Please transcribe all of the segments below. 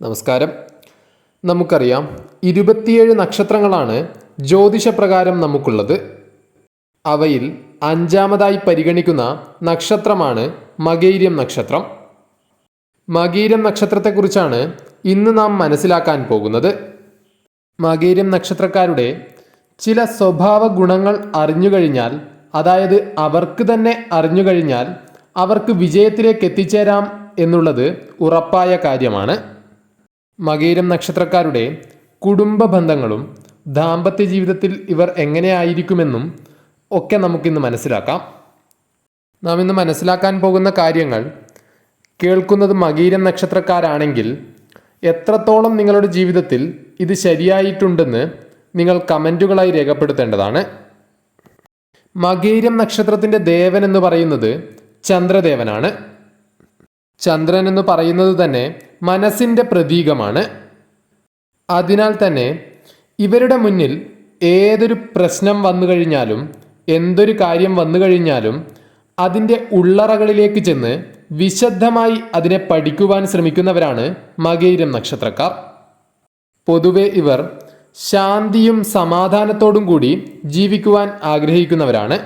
നമസ്കാരം. നമുക്കറിയാം ഇരുപത്തിയേഴ് നക്ഷത്രങ്ങളാണ് ജ്യോതിഷപ്രകാരം നമുക്കുള്ളത്. അവയിൽ അഞ്ചാമതായി പരിഗണിക്കുന്ന നക്ഷത്രമാണ് മകൈര്യം നക്ഷത്രം. മകീരം നക്ഷത്രത്തെക്കുറിച്ചാണ് ഇന്ന് നാം മനസ്സിലാക്കാൻ പോകുന്നത്. മകീരം നക്ഷത്രക്കാരുടെ ചില സ്വഭാവ ഗുണങ്ങൾ അറിഞ്ഞു കഴിഞ്ഞാൽ അതായത് അവർക്ക് തന്നെ അറിഞ്ഞു കഴിഞ്ഞാൽ അവർക്ക് വിജയത്തിലേക്ക് എത്തിച്ചേരാം എന്നുള്ളത് ഉറപ്പായ കാര്യമാണ്. മകീരം നക്ഷത്രക്കാരുടെ കുടുംബ ബന്ധങ്ങളും ദാമ്പത്യ ജീവിതത്തിൽ ഇവർ എങ്ങനെയായിരിക്കുമെന്നും ഒക്കെ നമുക്കിന്ന് മനസ്സിലാക്കാം. നാം ഇന്ന് മനസ്സിലാക്കാൻ പോകുന്ന കാര്യങ്ങൾ കേൾക്കുന്നത് മകീരം നക്ഷത്രക്കാരാണെങ്കിൽ എത്രത്തോളം നിങ്ങളുടെ ജീവിതത്തിൽ ഇത് ശരിയായിട്ടുണ്ടെന്ന് നിങ്ങൾ കമന്റുകളായി രേഖപ്പെടുത്തേണ്ടതാണ്. മകീരം നക്ഷത്രത്തിന്റെ ദേവൻ എന്ന് പറയുന്നത് ചന്ദ്രദേവനാണ്. ചന്ദ്രൻ എന്ന് പറയുന്നത് തന്നെ മനസ്സിന്റെ പ്രതീകമാണ്. അതിനാൽ തന്നെ ഇവരുടെ മുന്നിൽ ഏതൊരു പ്രശ്നം വന്നു കഴിഞ്ഞാലും എന്തൊരു കാര്യം വന്നു കഴിഞ്ഞാലും അതിന്റെ ഉള്ളറകളിലേക്ക് ചെന്ന് വിശദമായി അതിനെ പഠിക്കുവാൻ ശ്രമിക്കുന്നവരാണ് മകയിരം നക്ഷത്രക്കാർ. പൊതുവെ ഇവർ ശാന്തിയും സമാധാനത്തോടും കൂടി ജീവിക്കുവാൻ ആഗ്രഹിക്കുന്നവരാണ്.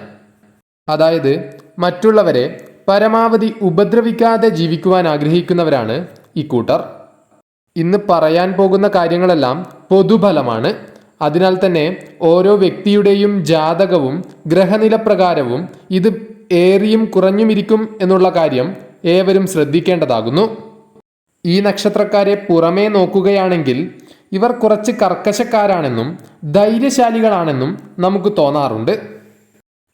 അതായത് മറ്റുള്ളവരെ പരമാവധി ഉപദ്രവിക്കാതെ ജീവിക്കുവാൻ ആഗ്രഹിക്കുന്നവരാണ് ഇക്കൂട്ടർ ഇന്ന് പറയാൻ പോകുന്ന കാര്യങ്ങളെല്ലാം പൊതുഫലമാണ്. അതിനാൽ തന്നെ ഓരോ വ്യക്തിയുടെയും ജാതകവും ഗ്രഹനില പ്രകാരവും ഇത് ഏറിയും കുറഞ്ഞുമിരിക്കും എന്നുള്ള കാര്യം ഏവരും ശ്രദ്ധിക്കേണ്ടതാകുന്നു. ഈ നക്ഷത്രക്കാരെ പുറമേ നോക്കുകയാണെങ്കിൽ ഇവർ കുറച്ച് കർക്കശക്കാരാണെന്നും ധൈര്യശാലികളാണെന്നും നമുക്ക് തോന്നാറുണ്ട്.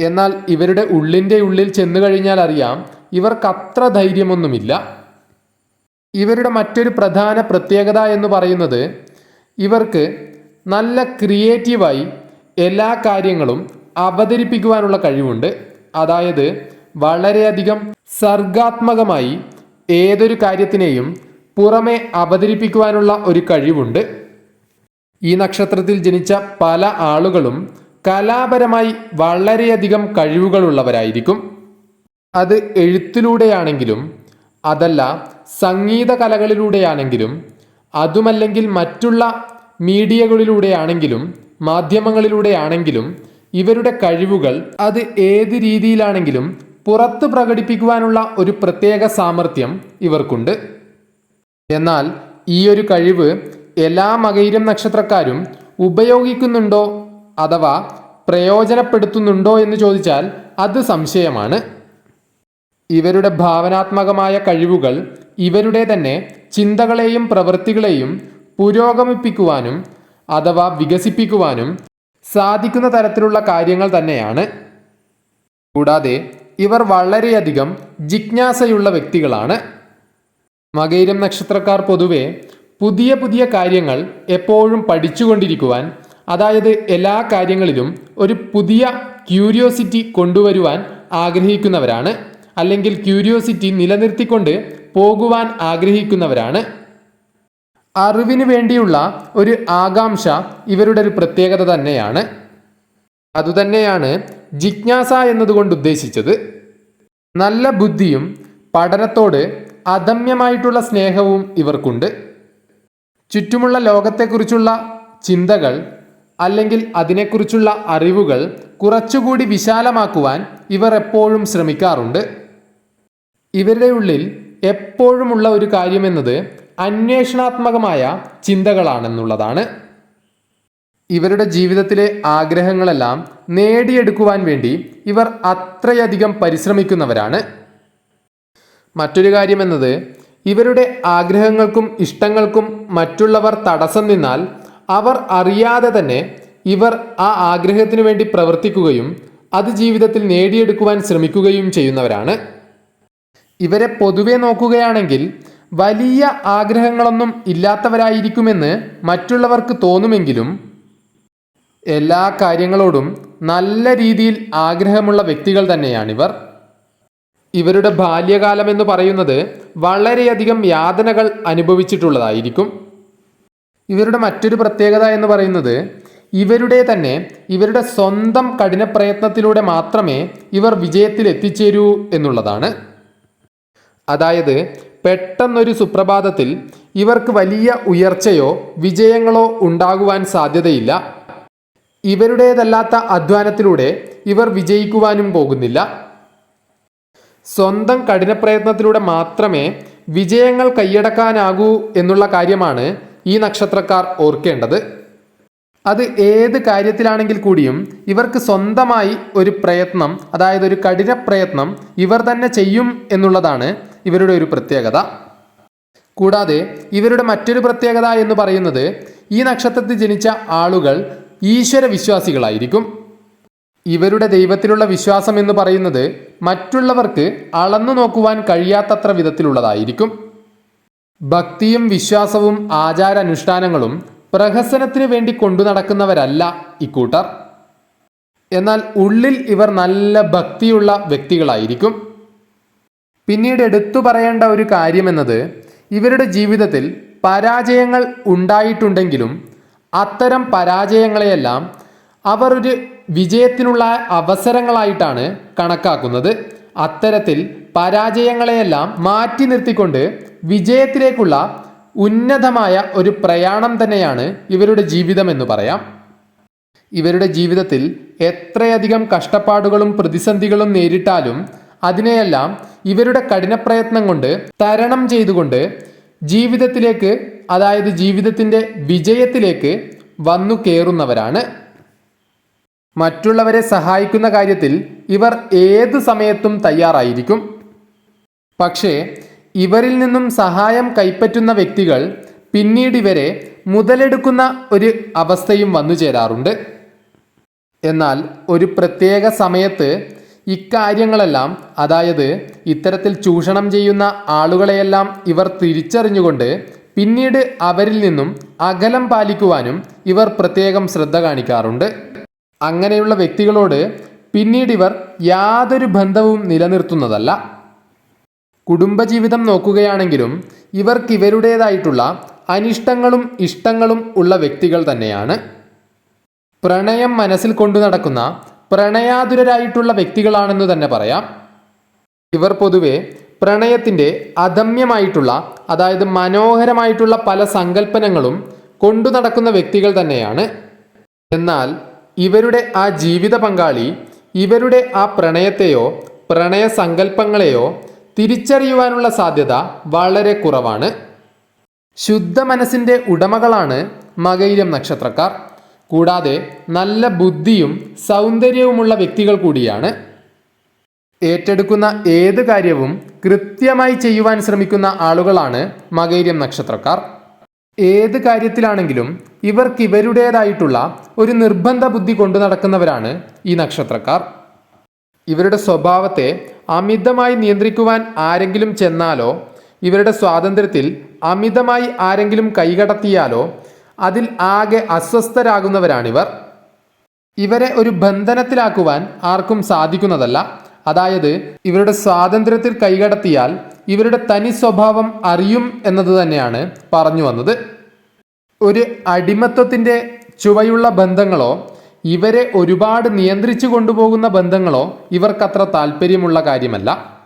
എന്നാൽ ഇവരുടെ ഉള്ളിന്റെ ഉള്ളിൽ ചെന്നു കഴിഞ്ഞാൽ അറിയാം ഇവർക്കത്ര ധൈര്യമൊന്നുമില്ല. ഇവരുടെ മറ്റൊരു പ്രധാന പ്രത്യേകത എന്ന് പറയുന്നത് ഇവർക്ക് നല്ല ക്രിയേറ്റീവായി എല്ലാ കാര്യങ്ങളും അവതരിപ്പിക്കുവാനുള്ള കഴിവുണ്ട്. അതായത് വളരെയധികം സർഗാത്മകമായി ഏതൊരു കാര്യത്തിനെയും പുറമെ അവതരിപ്പിക്കുവാനുള്ള ഒരു കഴിവുണ്ട്. ഈ നക്ഷത്രത്തിൽ ജനിച്ച പല ആളുകളും കലാപരമായി വളരെയധികം കഴിവുകളുള്ളവരായിരിക്കും. അത് എഴുത്തിലൂടെയാണെങ്കിലും അതല്ല സംഗീത കലകളിലൂടെയാണെങ്കിലും അതുമല്ലെങ്കിൽ മറ്റുള്ള മീഡിയകളിലൂടെയാണെങ്കിലും മാധ്യമങ്ങളിലൂടെയാണെങ്കിലും ഇവരുടെ കഴിവുകൾ അത് ഏത് രീതിയിലാണെങ്കിലും പുറത്ത് പ്രകടിപ്പിക്കുവാനുള്ള ഒരു പ്രത്യേക സാമർഥ്യം ഇവർക്കുണ്ട്. എന്നാൽ ഈ ഒരു കഴിവ് എല്ലാ മകയിരം നക്ഷത്രക്കാരും ഉപയോഗിക്കുന്നുണ്ടോ അഥവാ പ്രയോജനപ്പെടുത്തുന്നുണ്ടോ എന്ന് ചോദിച്ചാൽ അത് സംശയമാണ്. ഇവരുടെ ഭാവനാത്മകമായ കഴിവുകൾ ഇവരുടെ തന്നെ ചിന്തകളെയും പ്രവൃത്തികളെയും പുരോഗമിപ്പിക്കുവാനും അഥവാ വികസിപ്പിക്കുവാനും സാധിക്കുന്ന തരത്തിലുള്ള കാര്യങ്ങൾ തന്നെയാണ്. കൂടാതെ ഇവർ വളരെയധികം ജിജ്ഞാസയുള്ള വ്യക്തികളാണ്. മകൈരം നക്ഷത്രക്കാർ പൊതുവെ പുതിയ പുതിയ കാര്യങ്ങൾ എപ്പോഴും പഠിച്ചുകൊണ്ടിരിക്കുവാൻ അതായത് എല്ലാ കാര്യങ്ങളിലും ഒരു പുതിയ ക്യൂരിയോസിറ്റി കൊണ്ടുവരുവാൻ ആഗ്രഹിക്കുന്നവരാണ്. അല്ലെങ്കിൽ ക്യൂരിയോസിറ്റി നിലനിർത്തിക്കൊണ്ട് പോകുവാൻ ആഗ്രഹിക്കുന്നവരാണ്. അറിവിന് വേണ്ടിയുള്ള ഒരു ആകാംക്ഷ ഇവരുടെ ഒരു പ്രത്യേകത തന്നെയാണ്. അതുതന്നെയാണ് ജിജ്ഞാസ എന്നതുകൊണ്ട് ഉദ്ദേശിച്ചത്. നല്ല ബുദ്ധിയും പഠനത്തോട് അദമ്യമായിട്ടുള്ള സ്നേഹവും ഇവർക്കുണ്ട്. ചുറ്റുമുള്ള ലോകത്തെക്കുറിച്ചുള്ള ചിന്തകൾ അല്ലെങ്കിൽ അതിനെക്കുറിച്ചുള്ള അറിവുകൾ കുറച്ചുകൂടി വിശാലമാക്കുവാൻ ഇവർ എപ്പോഴും ശ്രമിക്കാറുണ്ട്. ഇവരുടെ ഉള്ളിൽ എപ്പോഴുമുള്ള ഒരു കാര്യമെന്നത് അന്വേഷണാത്മകമായ ചിന്തകളാണെന്നുള്ളതാണ്. ഇവരുടെ ജീവിതത്തിലെ ആഗ്രഹങ്ങളെല്ലാം നേടിയെടുക്കുവാൻ വേണ്ടി ഇവർ അത്രയധികം പരിശ്രമിക്കുന്നവരാണ്. മറ്റൊരു കാര്യമെന്നത് ഇവരുടെ ആഗ്രഹങ്ങൾക്കും ഇഷ്ടങ്ങൾക്കും മറ്റുള്ളവർ തടസ്സം നിന്നാൽ അവർ അറിയാതെ തന്നെ ഇവർ ആ ആഗ്രഹത്തിനു വേണ്ടി പ്രവർത്തിക്കുകയും അത് ജീവിതത്തിൽ നേടിയെടുക്കുവാൻ ശ്രമിക്കുകയും ചെയ്യുന്നവരാണ്. ഇവരെ പൊതുവെ നോക്കുകയാണെങ്കിൽ വലിയ ആഗ്രഹങ്ങളൊന്നും ഇല്ലാത്തവരായിരിക്കുമെന്ന് മറ്റുള്ളവർക്ക് തോന്നുമെങ്കിലും എല്ലാ കാര്യങ്ങളോടും നല്ല രീതിയിൽ ആഗ്രഹമുള്ള വ്യക്തികൾ തന്നെയാണിവർ. ഇവരുടെ ബാല്യകാലം എന്ന് പറയുന്നത് വളരെയധികം യാതനകൾ അനുഭവിച്ചിട്ടുള്ളതായിരിക്കും. ഇവരുടെ മറ്റൊരു പ്രത്യേകത എന്ന് പറയുന്നത് ഇവരുടെ തന്നെ ഇവരുടെ സ്വന്തം കഠിന പ്രയത്നത്തിലൂടെ മാത്രമേ ഇവർ വിജയത്തിൽ എത്തിച്ചേരൂ എന്നുള്ളതാണ്. അതായത് പെട്ടെന്നൊരു സുപ്രഭാതത്തിൽ ഇവർക്ക് വലിയ ഉയർച്ചയോ വിജയങ്ങളോ ഉണ്ടാകുവാൻ സാധ്യതയില്ല. ഇവരുടേതല്ലാത്ത അധ്വാനത്തിലൂടെ ഇവർ വിജയിക്കുവാനും പോകുന്നില്ല. സ്വന്തം കഠിനപ്രയത്നത്തിലൂടെ മാത്രമേ വിജയങ്ങൾ കൈയടക്കാനാകൂ എന്നുള്ള കാര്യമാണ് ഈ നക്ഷത്രക്കാർ ഓർക്കേണ്ടത്. അത് ഏത് കാര്യത്തിലാണെങ്കിൽ കൂടിയും ഇവർക്ക് സ്വന്തമായി ഒരു പ്രയത്നം അതായത് ഒരു കഠിന പ്രയത്നം ഇവർ തന്നെ ചെയ്യും എന്നുള്ളതാണ് ഇവരുടെ ഒരു പ്രത്യേകത. കൂടാതെ ഇവരുടെ മറ്റൊരു പ്രത്യേകത എന്ന് പറയുന്നത് ഈ നക്ഷത്രത്തിൽ ജനിച്ച ആളുകൾ ഈശ്വര വിശ്വാസികളായിരിക്കും. ഇവരുടെ ദൈവത്തിലുള്ള വിശ്വാസം എന്ന് പറയുന്നത് മറ്റുള്ളവർക്ക് അളന്നു നോക്കുവാൻ കഴിയാത്തത്ര വിധത്തിലുള്ളതായിരിക്കും. ഭക്തിയും വിശ്വാസവും ആചാരാനുഷ്ഠാനങ്ങളും പ്രഹസനത്തിന് വേണ്ടി കൊണ്ടു നടക്കുന്നവരല്ല ഇക്കൂട്ടർ എന്നാൽ ഉള്ളിൽ ഇവർ നല്ല ഭക്തിയുള്ള വ്യക്തികളായിരിക്കും. പിന്നീട് എടുത്തു പറയേണ്ട ഒരു കാര്യമെന്നത് ഇവരുടെ ജീവിതത്തിൽ പരാജയങ്ങൾ ഉണ്ടായിട്ടുണ്ടെങ്കിലും അത്തരം പരാജയങ്ങളെയെല്ലാം അവർ ഒരു വിജയത്തിനുള്ള അവസരങ്ങളായിട്ടാണ് കണക്കാക്കുന്നത്. അത്തരത്തിൽ പരാജയങ്ങളെയെല്ലാം മാറ്റി നിർത്തിക്കൊണ്ട് വിജയത്തിലേക്കുള്ള ഉന്നതമായ ഒരു പ്രയാണം തന്നെയാണ് ഇവരുടെ ജീവിതം എന്ന് പറയാം. ഇവരുടെ ജീവിതത്തിൽ എത്രയധികം കഷ്ടപ്പാടുകളും പ്രതിസന്ധികളും നേരിട്ടാലും അതിനെയെല്ലാം ഇവരുടെ കഠിനപ്രയത്നം കൊണ്ട് തരണം ചെയ്തുകൊണ്ട് ജീവിതത്തിലേക്ക് അതായത് ജീവിതത്തിന്റെ വിജയത്തിലേക്ക് വന്നു കയറുന്നവരാണ് മറ്റുള്ളവരെ സഹായിക്കുന്ന കാര്യത്തിൽ ഇവർ ഏത് സമയത്തും തയ്യാറായിരിക്കും. പക്ഷേ ഇവരിൽ നിന്നും സഹായം കൈപ്പറ്റുന്ന വ്യക്തികൾ പിന്നീട് ഇവരെ മുതലെടുക്കുന്ന ഒരു അവസ്ഥയും വന്നു ചേരാറുണ്ട്. എന്നാൽ ഒരു പ്രത്യേക സമയത്ത് ഇക്കാര്യങ്ങളെല്ലാം അതായത് ഇത്തരത്തിൽ ചൂഷണം ചെയ്യുന്ന ആളുകളെയെല്ലാം ഇവർ തിരിച്ചറിഞ്ഞുകൊണ്ട് പിന്നീട് അവരിൽ നിന്നും അകലം പാലിക്കുവാനും ഇവർ പ്രത്യേകം ശ്രദ്ധ കാണിക്കാറുണ്ട്. അങ്ങനെയുള്ള വ്യക്തികളോട് പിന്നീട് ഇവർ യാതൊരു ബന്ധവും നിലനിർത്തുന്നതല്ല. കുടുംബജീവിതം നോക്കുകയാണെങ്കിലും ഇവർക്ക് ഇവരുടേതായിട്ടുള്ള അനിഷ്ടങ്ങളും ഇഷ്ടങ്ങളും ഉള്ള വ്യക്തികൾ തന്നെയാണ്. പ്രണയം മനസ്സിൽ കൊണ്ടു നടക്കുന്ന പ്രണയാതുരരായിട്ടുള്ള വ്യക്തികളാണെന്ന് തന്നെ പറയാം. ഇവർ പൊതുവെ പ്രണയത്തിന്റെ അദമ്യമായിട്ടുള്ള അതായത് മനോഹരമായിട്ടുള്ള പല സങ്കല്പനങ്ങളും കൊണ്ടു നടക്കുന്ന വ്യക്തികൾ തന്നെയാണ്. എന്നാൽ ഇവരുടെ ആ ജീവിത പങ്കാളി ഇവരുടെ ആ പ്രണയത്തെയോ പ്രണയ സങ്കല്പങ്ങളെയോ തിരിച്ചറിയുവാനുള്ള സാധ്യത വളരെ കുറവാണ്. ശുദ്ധ മനസ്സിന്റെ ഉടമകളാണ് മകയിരം നക്ഷത്രക്കാർ. കൂടാതെ നല്ല ബുദ്ധിയും സൗന്ദര്യവുമുള്ള വ്യക്തികൾ കൂടിയാണ്. ഏറ്റെടുക്കുന്ന ഏത് കാര്യവും കൃത്യമായി ചെയ്യുവാൻ ശ്രമിക്കുന്ന ആളുകളാണ് മകൈര്യം നക്ഷത്രക്കാർ. ഏത് കാര്യത്തിലാണെങ്കിലും ഇവർക്ക് ഇവരുടേതായിട്ടുള്ള ഒരു നിർബന്ധ ബുദ്ധി കൊണ്ടു നടക്കുന്നവരാണ് ഈ നക്ഷത്രക്കാർ. ഇവരുടെ സ്വഭാവത്തെ അമിതമായി നിയന്ത്രിക്കുവാൻ ആരെങ്കിലും ചെന്നാലോ ഇവരുടെ സ്വാതന്ത്ര്യത്തിൽ അമിതമായി ആരെങ്കിലും കൈകടത്തിയാലോ അതിൽ ആകെ അസ്വസ്ഥരാകുന്നവരാണിവർ. ഇവരെ ഒരു ബന്ധനത്തിലാക്കുവാൻ ആർക്കും സാധിക്കുന്നതല്ല. അതായത് ഇവരുടെ സ്വാതന്ത്ര്യത്തിൽ കൈകടത്തിയാൽ ഇവരുടെ തനി സ്വഭാവം അറിയും എന്നത് തന്നെയാണ് പറഞ്ഞു വന്നത്. ഒരു അടിമത്വത്തിന്റെ ചുവയുള്ള ബന്ധങ്ങളോ ഇവരെ ഒരുപാട് നിയന്ത്രിച്ചു കൊണ്ടുപോകുന്ന ബന്ധങ്ങളോ ഇവർക്കത്ര താല്പര്യമുള്ള കാര്യമല്ല.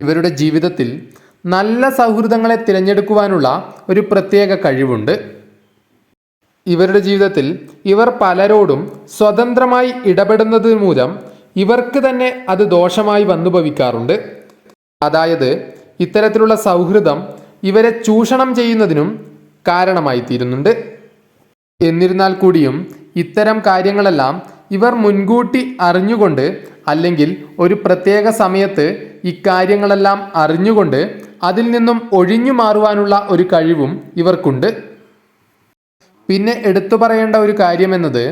ഇവരുടെ ജീവിതത്തിൽ നല്ല സൗഹൃദങ്ങളെ തിരഞ്ഞെടുക്കുവാനുള്ള ഒരു പ്രത്യേക കഴിവുണ്ട്. ഇവരുടെ ജീവിതത്തിൽ ഇവർ പലരോടും സ്വതന്ത്രമായി ഇടപെടുന്നത് മൂലം ഇവർക്ക് തന്നെ അത് ദോഷമായി വന്നു ഭവിക്കാറുണ്ട് അതായത് ഇത്തരത്തിലുള്ള സൗഹൃദം ഇവരെ ചൂഷണം ചെയ്യുന്നതിനും കാരണമായി തീരുന്നുണ്ട് എന്നിരുന്നാൽ കൂടിയും ഇത്തരം കാര്യങ്ങളെല്ലാം ഇവർ മുൻകൂട്ടി അറിഞ്ഞുകൊണ്ട് അല്ലെങ്കിൽ ഒരു പ്രത്യേക സമയത്ത് ഇക്കാര്യങ്ങളെല്ലാം അറിഞ്ഞുകൊണ്ട് അതിൽ നിന്നും ഒഴിഞ്ഞു മാറുവാനുള്ള ഒരു കഴിവും ഇവർക്കുണ്ട്. പിന്നെ എടുത്തു പറയേണ്ട ഒരു കാര്യമെന്നത്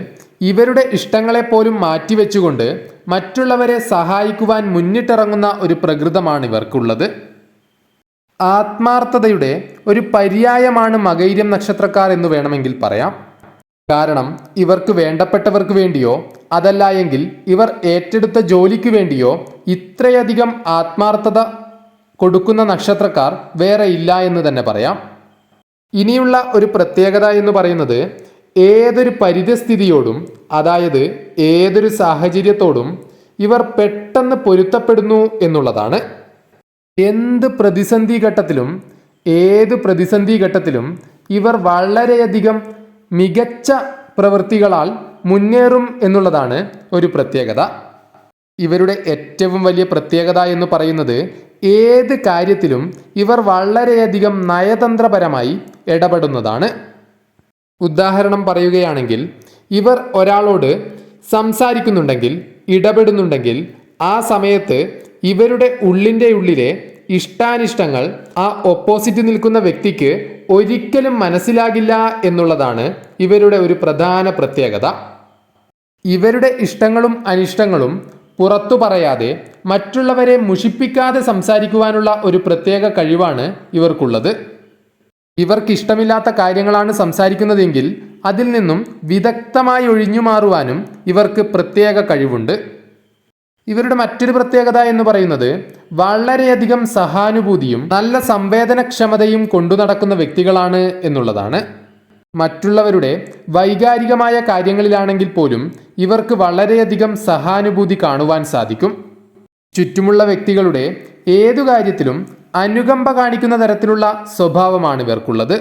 ഇവരുടെ ഇഷ്ടങ്ങളെ പോലും മാറ്റിവെച്ചുകൊണ്ട് മറ്റുള്ളവരെ സഹായിക്കുവാൻ മുന്നിട്ടിറങ്ങുന്ന ഒരു പ്രകൃതമാണ് ഇവർക്കുള്ളത്. ആത്മാർത്ഥതയുടെ ഒരു പര്യായമാണ് മകൈര്യം നക്ഷത്രക്കാർ എന്ന് വേണമെങ്കിൽ പറയാം. കാരണം ഇവർക്ക് വേണ്ടപ്പെട്ടവർക്ക് വേണ്ടിയോ അതല്ല എങ്കിൽ ഇവർ ഏറ്റെടുത്ത ജോലിക്ക് വേണ്ടിയോ ഇത്രയധികം ആത്മാർത്ഥത കൊടുക്കുന്ന നക്ഷത്രക്കാർ വേറെ ഇല്ല എന്ന് തന്നെ പറയാം. ഇനിയുള്ള ഒരു പ്രത്യേകത എന്ന് പറയുന്നത് ഏതൊരു പരിതസ്ഥിതിയോടും അതായത് ഏതൊരു സാഹചര്യത്തോടും ഇവർ പെട്ടെന്ന് പൊരുത്തപ്പെടുന്നു എന്നുള്ളതാണ്. എന്ത് പ്രതിസന്ധി ഘട്ടത്തിലും ഏത് പ്രതിസന്ധി ഘട്ടത്തിലും ഇവർ വളരെയധികം മികച്ച പ്രവൃത്തികളാൽ മുന്നേറും എന്നുള്ളതാണ് ഒരു പ്രത്യേകത. ഇവരുടെ ഏറ്റവും വലിയ പ്രത്യേകത എന്ന് പറയുന്നത് ഏത് കാര്യത്തിലും ഇവർ വളരെയധികം നയതന്ത്രപരമായി ഇടപെടുന്നതാണ്. ഉദാഹരണം പറയുകയാണെങ്കിൽ ഇവർ ഒരാളോട് സംസാരിക്കുന്നുണ്ടെങ്കിൽ ഇടപെടുന്നുണ്ടെങ്കിൽ ആ സമയത്ത് ഇവരുടെ ഉള്ളിന്റെ ഉള്ളിലെ ഇഷ്ടാനിഷ്ടങ്ങൾ ആ ഒപ്പോസിറ്റ് നിൽക്കുന്ന വ്യക്തിക്ക് ഒരിക്കലും മനസ്സിലാകില്ല എന്നുള്ളതാണ് ഇവരുടെ ഒരു പ്രധാന പ്രത്യേകത. ഇവരുടെ ഇഷ്ടങ്ങളും അനിഷ്ടങ്ങളും പുറത്തു പറയാതെ മറ്റുള്ളവരെ മുഷിപ്പിക്കാതെ സംസാരിക്കുവാനുള്ള ഒരു പ്രത്യേക കഴിവാണ് ഇവർക്കുള്ളത്. ഇവർക്ക് ഇഷ്ടമില്ലാത്ത കാര്യങ്ങളാണ് സംസാരിക്കുന്നതെങ്കിൽ അതിൽ നിന്നും വിദഗ്ധമായി ഒഴിഞ്ഞു മാറുവാനും ഇവർക്ക് പ്രത്യേക കഴിവുണ്ട്. ഇവരുടെ മറ്റൊരു പ്രത്യേകത എന്ന് പറയുന്നത് വളരെയധികം സഹാനുഭൂതിയും നല്ല സംവേദനക്ഷമതയും കൊണ്ടു നടക്കുന്ന വ്യക്തികളാണ് എന്നുള്ളതാണ്. മറ്റുള്ളവരുടെ വൈകാരികമായ കാര്യങ്ങളിലാണെങ്കിൽ പോലും ഇവർക്ക് വളരെയധികം സഹാനുഭൂതി കാണുവാൻ സാധിക്കും. ചുറ്റുമുള്ള വ്യക്തികളുടെ ഏതു കാര്യത്തിലും അനുകമ്പ കാണിക്കുന്ന തരത്തിലുള്ള സ്വഭാവമാണ് ഇവർക്കുള്ളത്.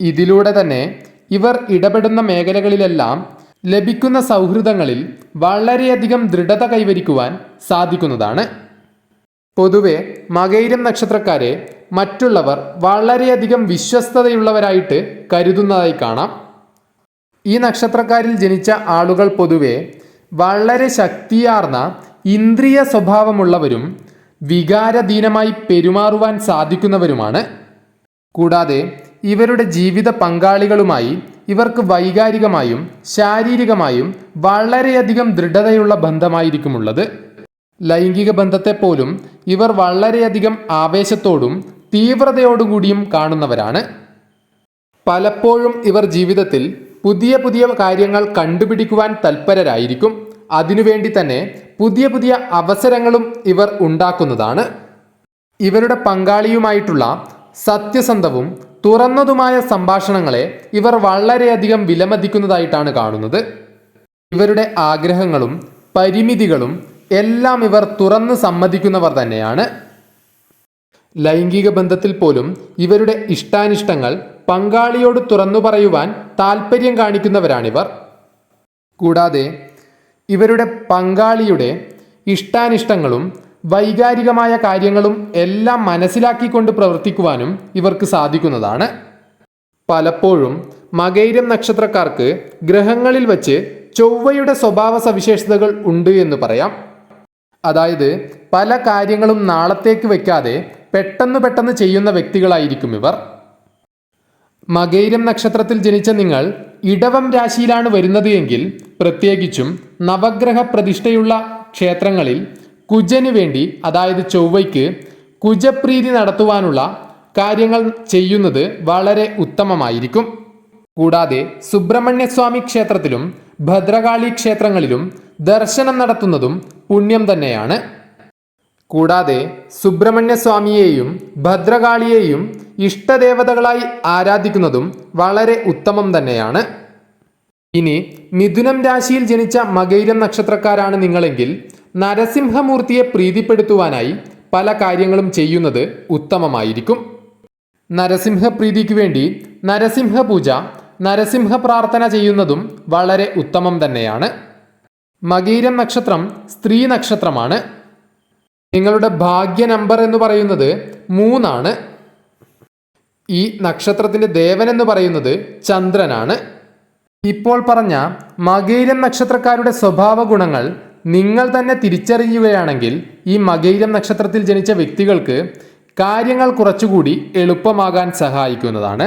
ഇതിലൂടെ തന്നെ ഇവർ ഇടപെടുന്ന മേഖലകളിലെല്ലാം ലഭിക്കുന്ന സൗഹൃദങ്ങളിൽ വളരെയധികം ദൃഢത കൈവരിക്കുവാൻ സാധിക്കുന്നതാണ്. പൊതുവെ മകൈരം നക്ഷത്രക്കാരെ മറ്റുള്ളവർ വളരെയധികം വിശ്വസ്തതയുള്ളവരായിട്ട് കരുതുന്നതായി കാണാം. ഈ നക്ഷത്രക്കാരിൽ ജനിച്ച ആളുകൾ പൊതുവെ വളരെ ശക്തിയാർന്ന ഇന്ദ്രിയ സ്വഭാവമുള്ളവരും വികാരധീനമായി പെരുമാറുവാൻ സാധിക്കുന്നവരുമാണ്. കൂടാതെ ഇവരുടെ ജീവിത പങ്കാളികളുമായി ഇവർക്ക് വൈകാരികമായും ശാരീരികമായും വളരെയധികം ദൃഢതയുള്ള ബന്ധമായിരിക്കും ഉള്ളത് ലൈംഗിക ബന്ധത്തെപ്പോലും ഇവർ വളരെയധികം ആവേശത്തോടും തീവ്രതയോടും കൂടിയും കാണുന്നവരാണ്. പലപ്പോഴും ഇവർ ജീവിതത്തിൽ പുതിയ പുതിയ കാര്യങ്ങൾ കണ്ടുപിടിക്കുവാൻ തൽപരരായിരിക്കും. അതിനുവേണ്ടി തന്നെ പുതിയ പുതിയ അവസരങ്ങളും ഇവർ ഉണ്ടാക്കുന്നതാണ്. ഇവരുടെ പങ്കാളിയുമായിട്ടുള്ള സത്യസന്ധവും തുറന്നതുമായ സംഭാഷണങ്ങളെ ഇവർ വളരെയധികം വിലമതിക്കുന്നതായിട്ടാണ് കാണുന്നത്. ഇവരുടെ ആഗ്രഹങ്ങളും പരിമിതികളും എല്ലാം ഇവർ തുറന്ന് സമ്മതിക്കുന്നവർ തന്നെയാണ്. ലൈംഗിക ബന്ധത്തിൽ പോലും ഇവരുടെ ഇഷ്ടാനിഷ്ടങ്ങൾ പങ്കാളിയോട് തുറന്നു പറയുവാൻ താല്പര്യം കാണിക്കുന്നവരാണിവർ. കൂടാതെ ഇവരുടെ പങ്കാളിയുടെ ഇഷ്ടാനിഷ്ടങ്ങളും വൈകാരികമായ കാര്യങ്ങളും എല്ലാം മനസ്സിലാക്കിക്കൊണ്ട് പ്രവർത്തിക്കുവാനും ഇവർക്ക് സാധിക്കുന്നതാണ്. പലപ്പോഴും മകൈരം നക്ഷത്രക്കാർക്ക് ഗ്രഹങ്ങളിൽ വച്ച് ചൊവ്വയുടെ സ്വഭാവ സവിശേഷതകൾ ഉണ്ട് എന്ന് പറയാം. അതായത് പല കാര്യങ്ങളും നാളത്തേക്ക് വെക്കാതെ പെട്ടെന്ന് പെട്ടെന്ന് ചെയ്യുന്ന വ്യക്തികളായിരിക്കും ഇവർ. മകൈരം നക്ഷത്രത്തിൽ ജനിച്ച നിങ്ങൾ ഇടവം രാശിയിലാണ് വരുന്നത് എങ്കിൽ പ്രത്യേകിച്ചും നവഗ്രഹ പ്രതിഷ്ഠയുള്ള ക്ഷേത്രങ്ങളിൽ കുജന് വേണ്ടി അതായത് ചൊവ്വയ്ക്ക് കുജപ്രീതി നടത്തുവാനുള്ള കാര്യങ്ങൾ ചെയ്യുന്നത് വളരെ ഉത്തമമായിരിക്കും. കൂടാതെ സുബ്രഹ്മണ്യസ്വാമി ക്ഷേത്രത്തിലും ഭദ്രകാളി ക്ഷേത്രങ്ങളിലും ദർശനം നടത്തുന്നതും പുണ്യം തന്നെയാണ്. കൂടാതെ സുബ്രഹ്മണ്യസ്വാമിയെയും ഭദ്രകാളിയെയും ഇഷ്ടദേവതകളായി ആരാധിക്കുന്നതും വളരെ ഉത്തമം തന്നെയാണ്. ഇനി മിഥുനം രാശിയിൽ ജനിച്ച മകൈരം നക്ഷത്രക്കാരാണ് നിങ്ങളെങ്കിൽ നരസിംഹമൂർത്തിയെ പ്രീതിപ്പെടുത്തുവാനായി പല കാര്യങ്ങളും ചെയ്യുന്നത് ഉത്തമമായിരിക്കും. നരസിംഹ പ്രീതിക്ക് വേണ്ടി നരസിംഹ പൂജ നരസിംഹ പ്രാർത്ഥന ചെയ്യുന്നതും വളരെ ഉത്തമം തന്നെയാണ്. മകീരം നക്ഷത്രം സ്ത്രീ നക്ഷത്രമാണ്. നിങ്ങളുടെ ഭാഗ്യ നമ്പർ എന്ന് പറയുന്നത് മൂന്നാണ്. ഈ നക്ഷത്രത്തിന്റെ ദേവൻ എന്ന് പറയുന്നത് ചന്ദ്രനാണ്. ഇപ്പോൾ പറഞ്ഞ മകൈരം നക്ഷത്രക്കാരുടെ സ്വഭാവ ഗുണങ്ങൾ നിങ്ങൾ തന്നെ തിരിച്ചറിയുകയാണെങ്കിൽ ഈ മകൈരം നക്ഷത്രത്തിൽ ജനിച്ച വ്യക്തികൾക്ക് കാര്യങ്ങൾ കുറച്ചുകൂടി എളുപ്പമാകാൻ സഹായിക്കുന്നതാണ്.